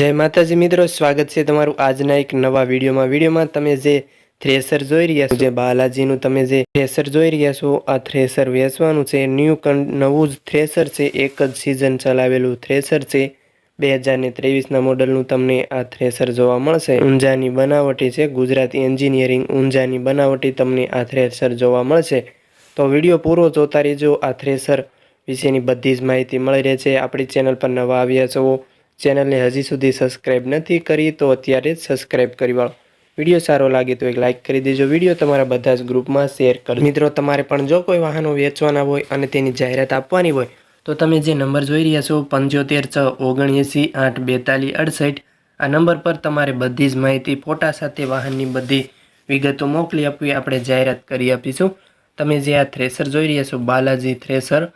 જય માતાજી મિત્રો, સ્વાગત છે તમારું આજના એક નવા વિડીયોમાં. વિડીયોમાં તમે જે થ્રેસર જોઈ રહ્યા છો, જે બાલાજીનું તમે જે થ્રેસર જોઈ રહ્યા છો, આ થ્રેસર વેચવાનું છે. ન્યૂ નવું જ થ્રેસર છે, એક જ સિઝન ચલાવેલું થ્રેસર છે. બે હજાર ને ત્રેવીસના મોડલનું તમને આ થ્રેસર જોવા મળશે. ઊંઝાની બનાવટી છે, ગુજરાત એન્જિનિયરિંગ ઊંઝાની બનાવટી તમને આ થ્રેસર જોવા મળશે. તો વીડિયો પૂરો જોતા રહેજો. આ થ્રેસર વિશેની બધી જ માહિતી મળી રહે છે. આપણી ચેનલ પર નવા આવ્યા છો ચેનલને હજી સુધી સબસ્ક્રાઈબ નથી કરી તો અત્યારે જ સબસ્ક્રાઇબ કરી વાળો. વીડિયો સારો લાગે તો એક લાઇક કરી દેજો. વીડિયો તમારા બધા જ ગ્રુપમાં શેર કરો. મિત્રો, તમારે પણ જો કોઈ વાહનો વેચવાના હોય અને તેની જાહેરાત આપવાની હોય, તો તમે જે નંબર જોઈ રહ્યા છો, પંચોતેર છ ઓગણએંસી આઠ બેતાલીસ અડસઠ, આ નંબર પર તમારે બધી જ માહિતી ફોટા સાથે વાહનની બધી વિગતો મોકલી આપવી. આપણે જાહેરાત કરી આપીશું. તમે જે આ થ્રેસર જોઈ રહ્યા છો, બાલાજી થ્રેસર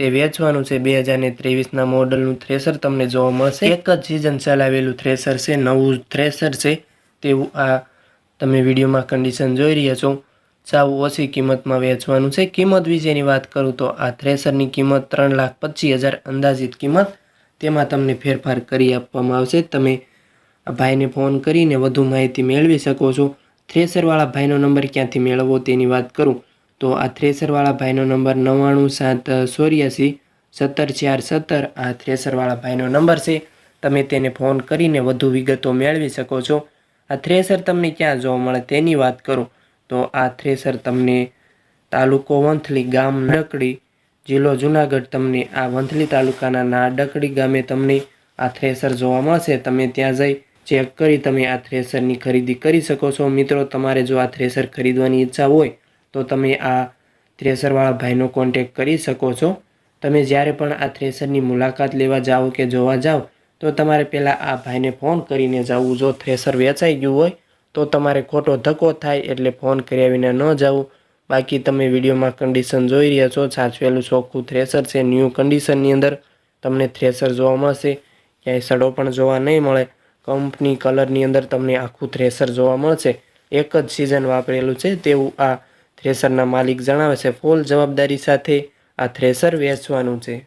તે વેચવાનું છે બે હજાર ને ત્રેવીસના મોડલનું થ્રેસર તમને જોવા મળશે. એક જ સિઝન ચલાવેલું થ્રેસર છે, નવું થ્રેસર છે. તેવું આ તમે વિડીયોમાં કન્ડિશન જોઈ રહ્યા છો. સાવ ઓછી કિંમતમાં વેચવાનું છે. કિંમત વિશેની વાત કરું તો આ થ્રેસરની કિંમત ત્રણ લાખ પચીસ હજાર અંદાજિત કિંમત. તેમાં તમને ફેરફાર કરી આપવામાં આવશે. તમે આ ભાઈને ફોન કરીને વધુ માહિતી મેળવી શકો છો. થ્રેસરવાળા ભાઈનો નંબર ક્યાંથી મેળવવો તેની વાત કરું. તો આ થ્રેસરવાળા ભાઈનો નંબર નવ્વાણું સાત ચોર્યાસી, સત્તર, ચાર, સત્તર, આ થ્રેસરવાળા ભાઈનો નંબર છે. તમે તેને ફોન કરીને વધુ વિગતો મેળવી શકો છો. આ થ્રેસર તમને ક્યાં જોવા મળે તેની વાત કરું. તો આ થ્રેસર તમને તાલુકો વંથલી ગામ નાડકડી જિલ્લો જુનાગઢ તમને આ વંથલી તાલુકાના નાડકડી ગામે તમને આ થ્રેસર જોવા મળશે. તમે ત્યાં જઈ ચેક કરી તમે આ થ્રેસરની ખરીદી કરી શકો છો. મિત્રો, તમારે જો આ થ્રેસર ખરીદવાની ઈચ્છા હોય તો તમે આ થ્રેસરવાળા ભાઈનો કોન્ટેક કરી શકો છો. તમે જ્યારે પણ આ થ્રેસરની મુલાકાત લેવા જાઓ કે જોવા જાઓ, તો તમારે પહેલાં આ ભાઈને ફોન કરીને જવું. જો થ્રેસર વેચાઈ ગયું હોય, તો તમારે ખોટો ધક્કો થાય એટલે ફોન કર્યા વિના ન જવું. બાકી તમે વિડીયોમાં કન્ડિશન જોઈ રહ્યા છો. સાચવેલું ચોખ્ખું થ્રેસર છે. ન્યૂ કન્ડિશનની અંદર તમને થ્રેસર જોવા મળશે. ક્યાંય સડો પણ જોવા નહીં મળે. કંપની કલરની અંદર તમને આખું થ્રેસર જોવા મળશે. એક જ સિઝન વાપરેલું છે તેવું આ થ્રેસરના માલિક જણાવે છે ફૂલ જવાબદારી સાથે આ થ્રેસર વેચવાનું છે.